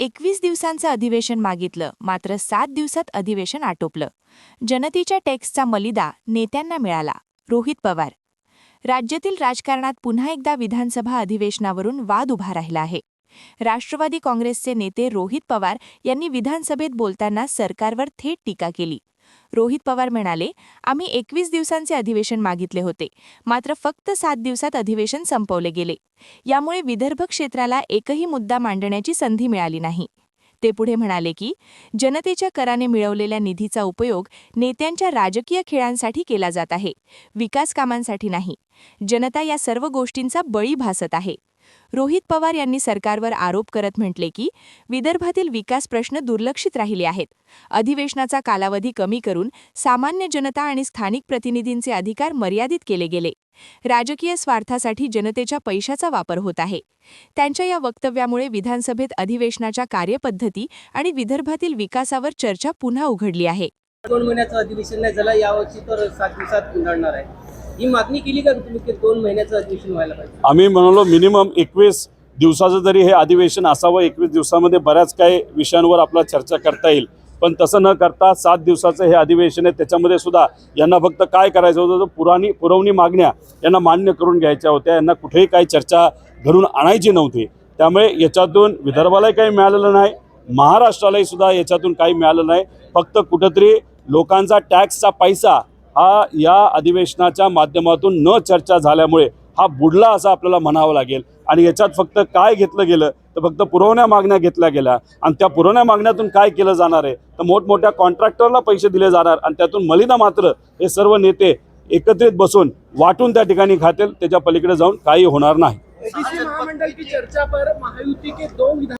एकवीस दिवसांचं अधिवेशन मागितलं. मात्र सात दिवसात अधिवेशन आटोपलं. जनतेच्या टॅक्सचा मलिदा नेत्यांना मिळाला. रोहित पवार. राज्यातील राजकारणात पुन्हा एकदा विधानसभा अधिवेशनावरून वाद उभा राहिला आहे. राष्ट्रवादी काँग्रेसचे नेते रोहित पवार यांनी विधानसभेत बोलताना सरकारवर थेट टीका केली. रोहित पवार म्हणाले आम्ही एकवीस दिवसांचे अधिवेशन मागितले होते. मात्र फक्त सात दिवसात अधिवेशन संपवले गेले. यामुळे विदर्भ क्षेत्राला एकही मुद्दा मांडण्याची संधी मिळाली नाही. ते पुढे म्हणाले की जनतेच्या कराने मिळवलेल्या निधीचा उपयोग नेत्यांच्या राजकीय खेळांसाठी केला जात आहे. विकास कामांसाठी नाही. जनता या सर्व गोष्टींचा बळी भासत आहे. रोहित पवार यांनी सरकारवर आरोप करत म्हटले की विदर्भातील विकास प्रश्न दुर्लक्षित राहिले आहेत. अधिवेशनाचा कालावधी कमी करून सामान्य जनता आणि स्थानिक प्रतिनिधींचे अधिकार मर्यादित केले गेले. राजकीय स्वार्थासाठी जनतेच्या पैशाचा वापर होत आहे. त्यांच्या या वक्तव्यामुळे विधानसभेत अधिवेशनाच्या कार्यपद्धती आणि विदर्भातील विकासावर चर्चा पुन्हा उघडली आहे. दोन महिन्याचं अधिवेशन नाही झालं यावर्षी तर सात दिवसात गुंडाळणार आहे. ही मागणी केली का तुम्ही की दोन महिन्याचं अधिवेशन व्हायला पाहिजे? आम्ही म्हणालो मिनिमम एकवीस दिवसाचं जरी हे अधिवेशन असावं एकवीस दिवसामध्ये बऱ्याच काही विषयांवर आपला चर्चा करता येईल. पण तसं न करता सात दिवसाचं हे अधिवेशन आहे त्याच्यामध्ये सुद्धा यांना फक्त काय करायचं होतं तर पुराणी पुरवणी मागण्या यांना मान्य करून घ्यायच्या होत्या. यांना कुठेही काही चर्चा घडून आणायची नव्हती. त्यामुळे याच्यातून विदर्भालाही काही मिळालेलं नाही महाराष्ट्रालाही सुद्धा याच्यातून काही मिळालं नाही. फक्त कुठंतरी लोकांचा टॅक्सचा पैसा हा या अधिवेशनाच्या माध्यमातून न चर्चा झाल्यामुळे हा बुडला असं आपल्याला म्हणावं लागेल. आणि याच्यात फक्त काय घेतलं गेलं तर फक्त पुरवण्या मागण्या घेतल्या गेल्या. आणि त्या पुरवण्या मागण्यातून काय केलं जाणार आहे? तर मोठमोठ्या कॉन्ट्रॅक्टरला पैसे दिले जाणार आणि त्यातून मलिदा मात्र हे सर्व नेते एकत्रित बसून वाटून त्या ठिकाणी खातील. त्याच्या पलीकडे जाऊन काही होणार नाही. महामंडल की चर्चा पर के दो